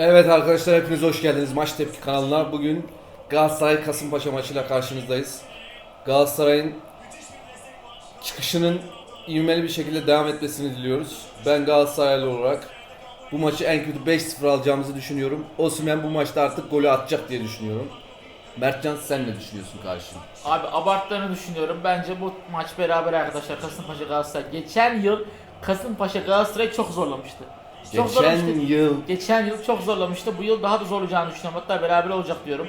Evet arkadaşlar hepiniz hoş geldiniz Maç Tepki kanalına. Bugün Galatasaray Kasımpaşa maçıyla karşınızdayız. Galatasaray'ın çıkışının ivmeli bir şekilde devam etmesini diliyoruz. Ben Galatasaraylı olarak bu maçı en kötü 5-0 alacağımızı düşünüyorum. Osimhen bu maçta artık golü atacak diye düşünüyorum. Mertcan sen ne düşünüyorsun karşım? Abi abarttığını düşünüyorum. Bence bu maç beraber arkadaşlar Kasımpaşa Galatasaray. Geçen yıl Kasımpaşa Galatasaray çok zorlamıştı. Çok Geçen zorlamıştı. yıl Geçen yıl çok zorlamıştı. Bu yıl daha da zorlayacağını düşünüyorum. Hatta beraber olacak diyorum.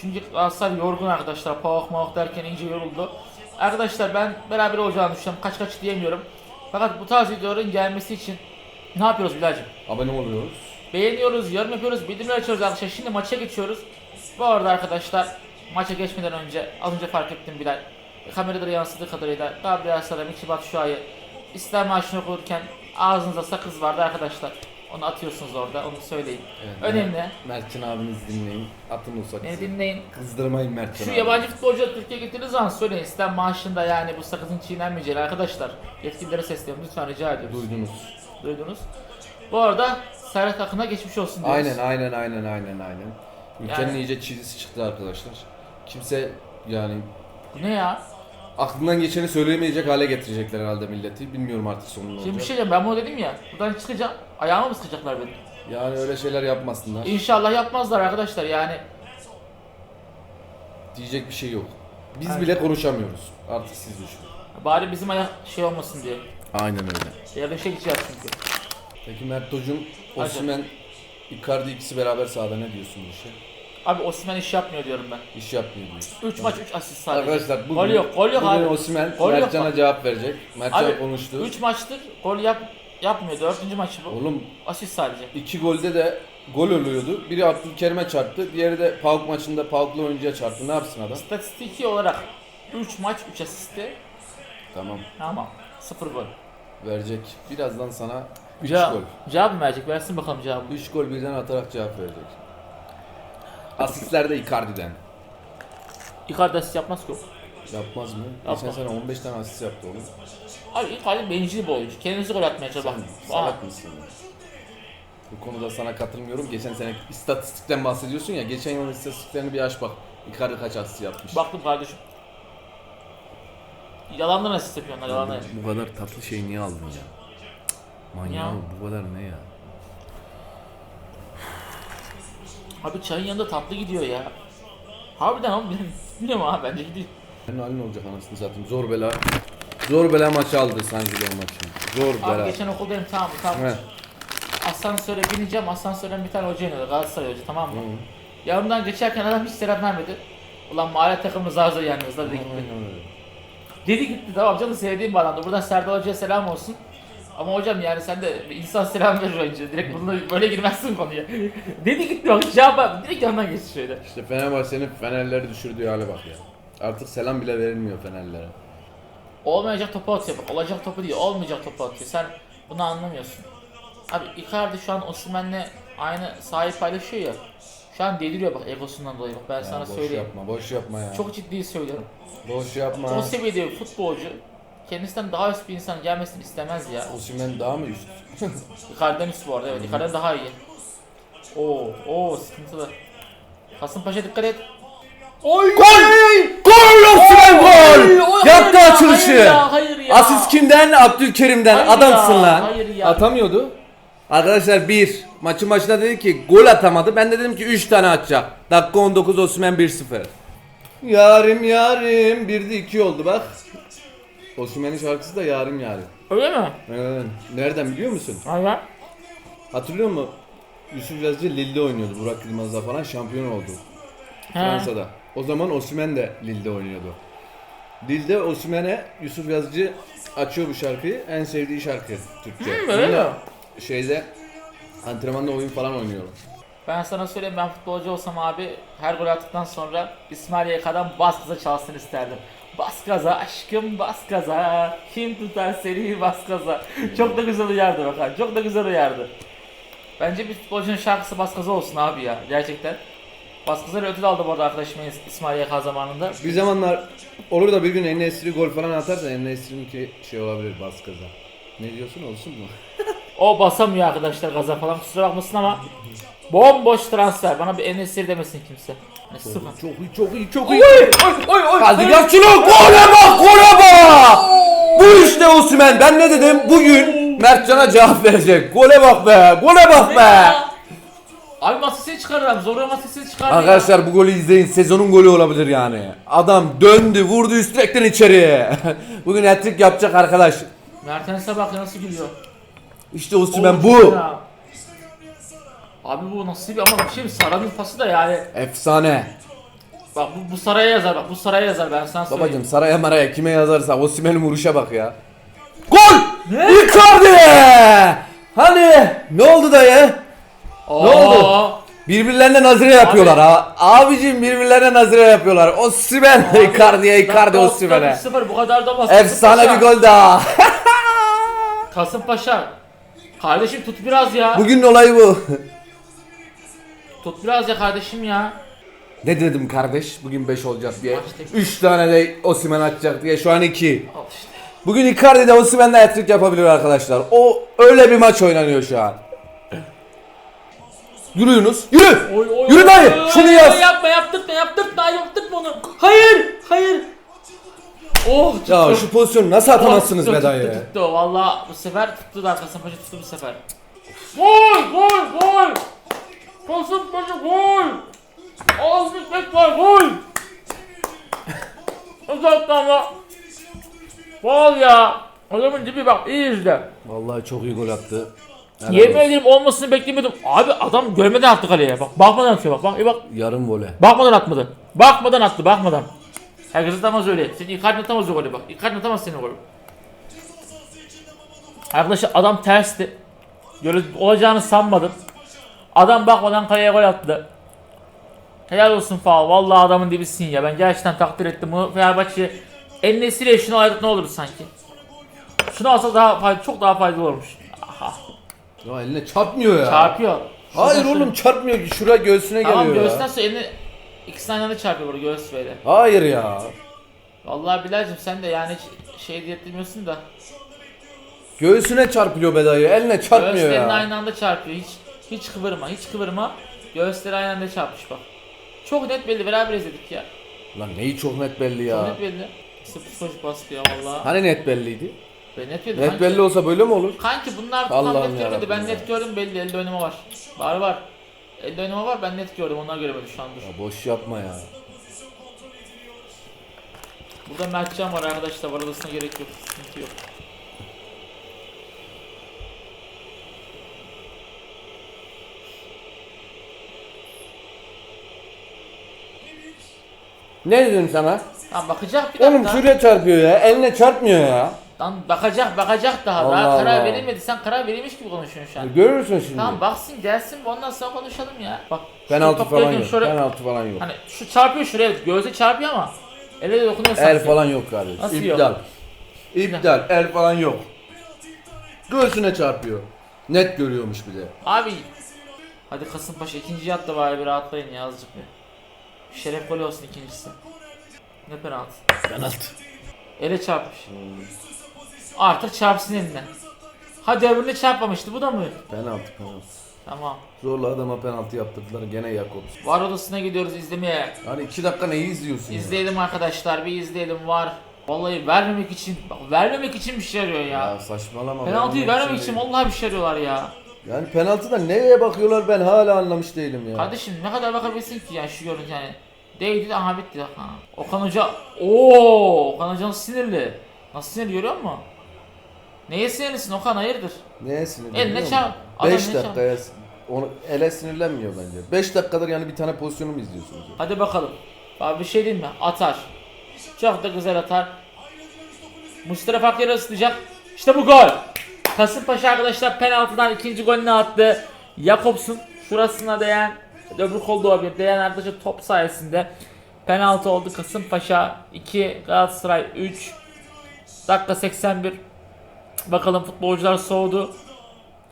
Çünkü Galatasaray yorgun arkadaşlar. Pavak mavak derken iyice yoruldu. Arkadaşlar ben beraber olacağını düşünüyorum. Kaç kaç diyemiyorum. Fakat bu tarz videoların gelmesi için ne yapıyoruz Bilal'cim? abone oluyoruz. Beğeniyoruz, yorum yapıyoruz, bildirimler açıyoruz arkadaşlar. Şimdi maça geçiyoruz. Bu arada arkadaşlar maça geçmeden önce az önce fark ettim Bilal. Kamerada yansıdığı kadarıyla Gabriel Sara, Michy Batshuayi İslam maaşını okurken ağzınıza sakız vardı arkadaşlar. Onu atıyorsunuz orada, onu söyleyin. Evet, Önemli. Mertcan abiniz dinleyin. Atın o sakızı. Beni dinleyin. Kızdırmayın Mertcan Şu abi. yabancı futbolcuları Türkiye'ye getirdiğiniz zaman söyleyin. İslam maaşında yani bu sakızın çiğnenmeyeceğini arkadaşlar. Yetkililere sesleniyorum lütfen rica ediyoruz. Duydunuz. Duydunuz. Bu arada Serhat Akın'a geçmiş olsun diyoruz. Aynen aynen aynen aynen aynen. Ülkenin Yani- iyice çizgisi çıktı arkadaşlar. Kimse yani Bu ne ya? Aklından geçeni söyleyemeyecek hale getirecekler herhalde milleti. Bilmiyorum artık sonunu Şimdi bir olacak. şey diyeceğim ben bunu dedim ya buradan çıkacağım ayağıma mı sıkacaklar beni? Yani öyle şeyler yapmasınlar. İnşallah yapmazlar arkadaşlar yani Diyecek bir şey yok. Biz Aynen. bile konuşamıyoruz. Artık siz düşünün. bari bizim ayak şey olmasın diye. Aynen öyle. Yarışa gideceğiz çünkü. Peki Mert Hocam. Osimhen, Icardi ikisi beraber sahada ne diyorsun bu işe? Abi Osimhen iş yapmıyor diyorum ben. İş yapmıyor diyorsun. 3 maç 3 asist sadece. Arkadaşlar bugün, gol yok, gol yok bugün abi. Osimhen Gol yok Mertcan'a bak. cevap verecek. Mertcan Abi konuştu. 3 maçtır gol yap yapmıyor. 4. maçı bu. Oğlum Asist sadece. İki golde de gol oluyordu. Biri Abdülkerim'e çarptı. Diğeri de PAOK maçında PAOK'lu oyuncuya çarptı. Ne yapsın adam? İstatistiki olarak 3 maç 3 asisti. Tamam. Tamam. 0 gol. Verecek. Birazdan sana 3 Cevap, gol. cevap mı verecek? Versin bakalım cevabı. 3 gol birden atarak cevap verecek. Asistler de Icardi'den. Icardi asist yapmaz ki o. Yapmaz mı? Yapmaz. Geçen sene 15 tane asist yaptı oğlum. Abi Icardi bencil bir oyuncu. Kendisi gol atmaya çalışıyor. Bak. Salak mısın? Bu konuda sana katılmıyorum. Geçen sene istatistikten bahsediyorsun ya. Geçen yılın istatistiklerini bir aç bak. Icardi kaç asist yapmış. Baktım kardeşim. Yalandan asist yapıyorlar yalandan. Bu kadar tatlı şeyi niye aldın ya? Manyağı Ya. bu kadar ne ya? Abi çayın yanında tatlı gidiyor ya. Harbiden oğlum benim bilmiyorum abi bence gidiyor. Senin halin olacak anasını satayım. Zor bela. Zor bela maçı aldı Sancılar maçı. Zor Abi bela. geçen okuldayım tamam tamam. He. Asansöre bineceğim asansörden bir tane hoca iniyordu Galatasaray hoca tamam mı? Hı. Yanımdan geçerken adam hiç selam vermedi. Ulan mahalle takımı zar zor yalnız dedi gitti. Dedi gitti tamam canım sevdiğim bir adamdı. Buradan Serdar Hoca'ya selam olsun. Ama hocam yani sen de insan selam verir önce. Direkt bununla böyle girmezsin konuya. Dedi gitti bak cevap ver. Direkt yanından geçti şöyle. İşte Fenerbahçe'nin Fenerleri düşürdüğü hale bak ya. Artık selam bile verilmiyor Fenerlere. Olmayacak topu atıyor bak. Olacak topu değil. Olmayacak topu atıyor. Sen bunu anlamıyorsun. Abi Icardi şu an Osimhen'le aynı sahip paylaşıyor ya. Şu an deliriyor bak egosundan dolayı bak ben Ya sana boş söyleyeyim. yapma, boş yapma ya. Çok ciddi söylüyorum. boş yapma. O seviyede bir futbolcu kendisinden daha üst bir insan gelmesini istemez ya. Osimhen daha mı üst? Icardi'den üst bu arada evet. Icardi'den daha iyi. Oo, oo sıkıntılı. Kasımpaşa dikkat et. Oy! Gol! Gol Osimhen gol! Yaptı hayır açılışı. Hayır ya, hayır ya. Asist kimden? Abdülkerim'den. Hayır Adamsın ya, lan. hayır ya. Atamıyordu. Arkadaşlar bir maçın başında dedi ki gol atamadı. Ben de dedim ki 3 tane atacak. Dakika 19 Osimhen 1-0. Yarim yarim 1'de 2 oldu bak. Osimhen'in şarkısı da yarim yarim. Öyle mi? Evet. Nereden biliyor musun? Hayır. Hatırlıyor musun? Yusuf Yazıcı Lille'de oynuyordu. Burak Yılmaz'la falan şampiyon oldu. Fransa'da. O zaman Osimhen de Lille'de oynuyordu. Lille'de Osimhen'e Yusuf Yazıcı açıyor bu şarkıyı. En sevdiği şarkı Türkçe. Hmm, öyle Yine mi? Şeyde antrenmanda oyun falan oynuyorum. Ben sana söyleyeyim ben futbolcu olsam abi her gol attıktan sonra İsmail YK'dan bas gaza çalsın isterdim. Bas gaza aşkım bas gaza kim tutar seni bas gaza. Çok da güzel uyardı bakar çok da güzel uyardı. Bence bir futbolcunun şarkısı bas gaza olsun abi ya gerçekten. Bas gaza ödül aldı bu arada arkadaşım İsmail YK zamanında. Bir zamanlar olur da bir gün En-Nesyri gol falan atarsa En-Nesyri'ninki şey olabilir bas gaza. Ne diyorsun olsun mu? O basamıyor arkadaşlar gaza falan kusura bakmasın ama Bomboş transfer. Bana bir Enesir demesin kimse. Yani sıfır. Çok iyi, çok iyi, çok iyi. oy oy oy. Şunu. Gole bak, gole bak. Bu işte Osimhen. Ben ne dedim? Bugün Mertcan'a cevap verecek. Gole bak be, gole bak be. Abi masasını çıkarırım. Zorla masasını çıkardı ya. Arkadaşlar bu golü izleyin. Sezonun golü olabilir yani. Adam döndü, vurdu üstrekten içeriye. Bugün hat-trick yapacak arkadaş. Mertens'e bak nasıl gülüyor. İşte Osimhen Oo, bu. fena. Abi bu nasıl bir ama bir şey mi? Sara'nın pası da yani. Efsane. Bak bu, bu Saray'a yazar bak. Bu Saray'a yazar ben sana söyleyeyim. Babacım saraya maraya kime yazarsa Osimhen'in vuruşa bak ya. Gol! Ne? Icardi! Hani ne oldu dayı? Oo. Ne oldu? Birbirlerine nazire yapıyorlar ha. Abicim birbirlerine nazire yapıyorlar. Osimhen Abi, Icardi'ye Icardi Osimhen'e. 0 bu kadar da olmaz. Efsane bir gol daha. Kasımpaşa. Kardeşim tut biraz ya. Bugünün olayı bu. Tut biraz ya kardeşim ya. Ne dedim kardeş? Bugün 5 olacak diye. Maçta- 3 tane de Osimhen atacak diye. Şu an 2. Al işte. Bugün Icardi de Osimhen'le hat-trick yapabilir arkadaşlar. O öyle bir maç oynanıyor şu an. Yürü Yunus. Yürü. Oy, oy, Yürü dayı, şunu yaz. Yapma yaptırtma yaptırtma yaptırtma onu. Hayır hayır. Oh tuttu. Ya şu pozisyonu nasıl atamazsınız tuttu, be dayı? Tuttu, tuttu. Valla bu sefer tuttu da Kasımpaşa tuttu bu sefer. Gol gol gol. Kasımpaşa gol. Az bitmek var gol. Uzaktan ama. Gol ya. Adamın dibi bak iyi izle. Vallahi çok iyi gol attı. Helal Yemin ederim olmasını beklemiyordum. Abi adam görmeden attı kaleye. Bak bakmadan atıyor bak. Bak, bak. Yarım vole. Bakmadan atmadı. Bakmadan attı, bakmadan. Herkes atamaz öyle. Senin Icardi atamaz o golü bak. Icardi atamaz senin golü. Arkadaşlar adam tersti. Böyle olacağını sanmadım. Adam bakmadan kaleye gol attı. Helal olsun faal. Vallahi adamın dibisin ya. Ben gerçekten takdir ettim bunu. Fenerbahçe en nesile şunu ayırıp ne olurdu sanki? Şunu alsa daha faydalı, çok daha faydalı olmuş. Aha. Ya eline çarpmıyor ya. Çarpıyor. Hayır Şuradan oğlum çarpmıyor ki. Şuraya göğsüne Tamam geliyor ya. sonra elini ikisini aynı anda çarpıyor burada göğüs böyle. Hayır ya. Vallahi Bilal'cim sen de yani hiç şey diyetmiyorsun da. Göğsüne çarpıyor be dayı. Eline çarpmıyor Göğüslerin ya. aynı anda çarpıyor. Hiç hiç kıvırma, hiç kıvırma. Göğüsleri aynı anda çarpmış bak. Çok net belli beraber izledik ya. Lan neyi çok net belli Çok ya. net belli. Sıfır psikolojik baskı ya valla. Hani net belliydi? Ben net belli. Net kanki. belli olsa böyle mi olur? Kanki bunlar tam Allah'ım net görmedi. Ben net gördüm belli. Elde oynama var. Var var. Elde oynama var ben net gördüm. Onlar göremedim şu an dur. Ya boş yapma ya. Burada Mertcan var arkadaşlar. Var odasına gerek yok. Sıkıntı yok. Ne dedim sana? Tamam bakacak bir dakika. Oğlum şuraya çarpıyor ya. Eline çarpmıyor ya. Lan bakacak bakacak daha. daha Allah karar Allah. verilmedi. Sen karar verilmiş gibi konuşuyorsun şu an. Görürsün şimdi. Tamam baksın gelsin ondan sonra konuşalım ya. Bak. Penaltı falan yok. şöyle- Penaltı falan yok. Hani şu çarpıyor şuraya göğse çarpıyor ama ele de dokunuyor. El falan yok kardeşim. Nasıl İptal. yok? İptal. El falan yok. Göğsüne çarpıyor. Net görüyormuş bir de. Abi hadi Kasımpaşa ikinci at da bari bir rahatlayın ya azıcık bir. Şeref golü olsun ikincisi. Ne penaltı. Penaltı. Ele çarpmış. Artık çarpsın eline. Hadi öbürüne çarpmamıştı bu da mı? Penaltı penaltı. Tamam. Zorla adama penaltı yaptırdılar gene Jakobs. Var odasına gidiyoruz izlemeye. Hani iki dakika neyi izliyorsun ya? İzleyelim arkadaşlar bir izleyelim var. Vallahi vermemek için bak vermemek için bir şey arıyor ya. Ya saçmalama. Penaltıyı vermemek için şey- vallahi bir şey arıyorlar ya. Yani penaltıda neye bakıyorlar ben hala anlamış değilim ya. Kardeşim ne kadar bakabilirsin ki yani şu görüntü yani. Değdi de aha bitti. Ha. Okan Hoca ooo Okan Hoca nasıl sinirli. Nasıl sinirli görüyor musun? Neye sinirlisin Okan hayırdır? Neye sinirli? Eline musun? adam Beş eline dakikaya onu ele sinirlenmiyor bence. 5 dakikadır yani bir tane pozisyonu mu izliyorsunuz? Hadi bakalım. Abi bir şey diyeyim mi? Atar. Çok da güzel atar. Mustafa Fakir'i ısıtacak. İşte bu gol. Kasımpaşa arkadaşlar penaltıdan ikinci golünü attı. Jakobs'un şurasına değen öbür kol da olabilir. Değen arkadaşlar top sayesinde penaltı oldu. Kasımpaşa 2 Galatasaray 3 dakika 81 Bakalım futbolcular soğudu.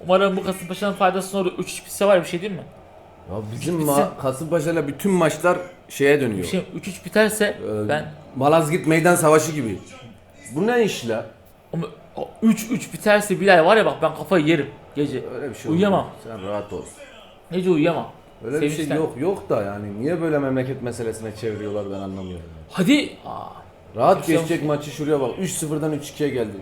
Umarım bu Kasımpaşa'nın faydasına olur. 3 bitse var bir şey değil mi? Ya bizim Bitsin. ma- Kasımpaşa'yla bütün maçlar şeye dönüyor. Şey 3-3 biterse Ee, ben Malazgirt meydan savaşı gibi. Bu ne iş la? Ama o 3-3 biterse Bilal var ya bak ben kafayı yerim gece. Öyle bir şey Uyuyamam. olmaz. Sen rahat ol. Nece uyuyamam. Öyle bir şey yok yok da yani niye böyle memleket meselesine çeviriyorlar ben anlamıyorum. yani. Hadi. Aa. Rahat Geçiyor geçecek maçı şuraya bak 3-0'dan 3-2'ye geldi.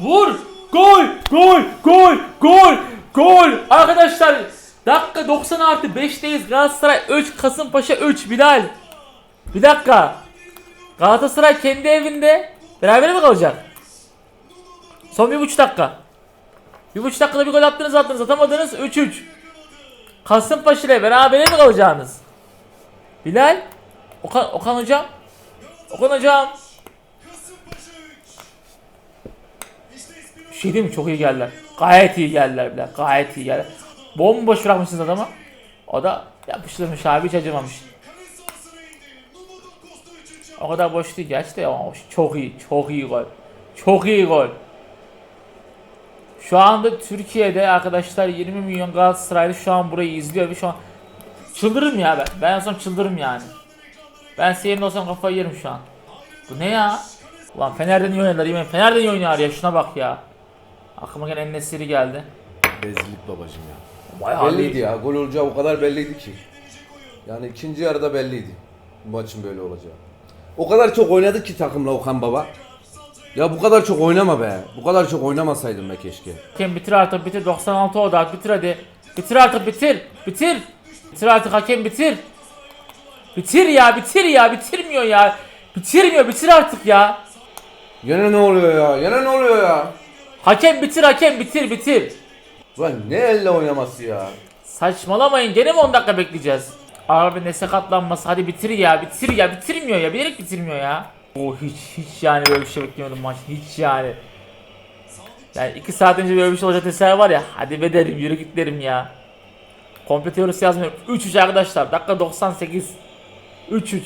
Vur! Gol! Gol! Gol! Gol! Gol! Arkadaşlar dakika 90 artı 5'teyiz. Galatasaray 3, Kasımpaşa 3. Bilal. Bir dakika. Galatasaray kendi evinde beraber mi kalacak? Son bir buçuk dakika. Bir buçuk dakikada bir gol attınız attınız atamadınız 3-3. Kasımpaşa ile beraber mi kalacaksınız? Bilal. Okan, Okan hocam. Okan hocam. Bir şey değil mi? Çok iyi geldiler. Gayet iyi geldiler bile. Gayet iyi geldiler. Bomboş bırakmışsınız adama. O da yapıştırmış abi hiç acımamış. O kadar boş değil gerçi de ama çok iyi. Çok iyi gol. Çok iyi gol. Şu anda Türkiye'de arkadaşlar 20 milyon Galatasaraylı şu an burayı izliyor ve şu an çıldırırım ya ben. Ben en son çıldırırım yani. Ben senin olsam kafayı yerim şu an. Bu ne ya? Ulan Fener'den iyi oynadılar yemin. Fener'den iyi oynuyor ya şuna bak ya. Aklıma gelen Enesiri geldi. Rezillik babacım ya. Bayağı Belliydi ya gol olacağı o kadar belliydi ki. Yani ikinci yarıda belliydi. Bu maçın böyle olacağı. O kadar çok oynadık ki takımla Okan Baba. Ya bu kadar çok oynama be. Bu kadar çok oynamasaydın be keşke. Hakem bitir artık bitir 96 oldu artık bitir hadi. Bitir artık bitir. Bitir. Bitir artık hakem bitir. Bitir ya bitir ya bitirmiyor ya. Bitirmiyor bitir artık ya. Yine ne oluyor ya? Yine ne oluyor ya? Hakem bitir hakem bitir bitir. Ulan ne elle oynaması ya? Saçmalamayın gene mi 10 dakika bekleyeceğiz? Abi ne sakatlanması hadi bitir ya bitir ya bitirmiyor ya bilerek bitirmiyor ya. O hiç hiç yani böyle bir şey beklemiyordum maç hiç yani. Yani 2 saat önce böyle bir şey olacak deseler var ya hadi be derim yürü git derim ya. Komple teorisi yazmıyorum. 3-3 arkadaşlar dakika 98. 3-3.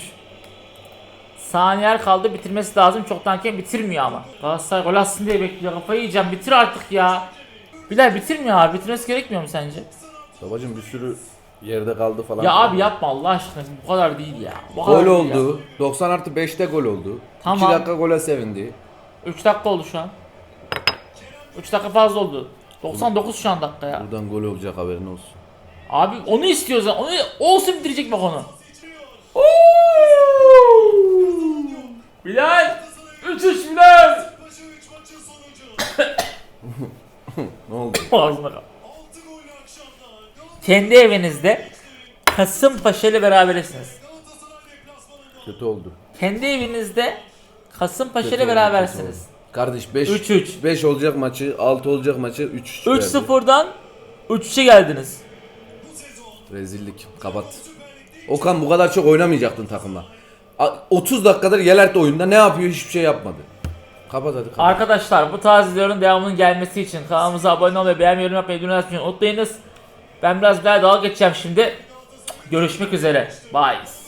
Saniyeler kaldı bitirmesi lazım çoktan hakem bitirmiyor ama. Galatasaray gol atsın diye bekliyor kafayı yiyeceğim bitir artık ya. Bilal bitirmiyor abi bitirmesi gerekmiyor mu sence? Babacım bir sürü yerde kaldı falan. Ya abi yapma Allah aşkına bu kadar değil ya. Bu Gol kadar değil ya. oldu. 90 artı 5'te gol oldu. Tamam. 2 dakika gole sevindi. 3 dakika oldu şu an. 3 dakika fazla oldu. 99 şu an dakika ya. Buradan gol olacak haberin olsun. Abi onu istiyoruz. Onu olsun bitirecek bak onu. Bilal 3-3 Bilal. Ne oldu? Ağzına kal. Kendi evinizde Kasımpaşa ile berabersiniz. Kötü oldu. Kendi evinizde Kasımpaşa Kötü ile oldu, kötü berabersiniz. oldu. Kardeş 5 3-3. 5 olacak maçı, 6 olacak maçı 3 3-0'dan 3-3'e geldiniz. Rezillik. Kapat. Okan bu kadar çok oynamayacaktın takımla. A- 30 dakikadır Gelert oyunda ne yapıyor hiçbir şey yapmadı. Kapat hadi kapat. Arkadaşlar bu tarz videoların devamının gelmesi için kanalımıza abone olmayı, beğenmeyi, yorum yapmayı, açmayı unutmayınız. Ben biraz daha dalga geçeceğim şimdi. Görüşmek üzere. Bye.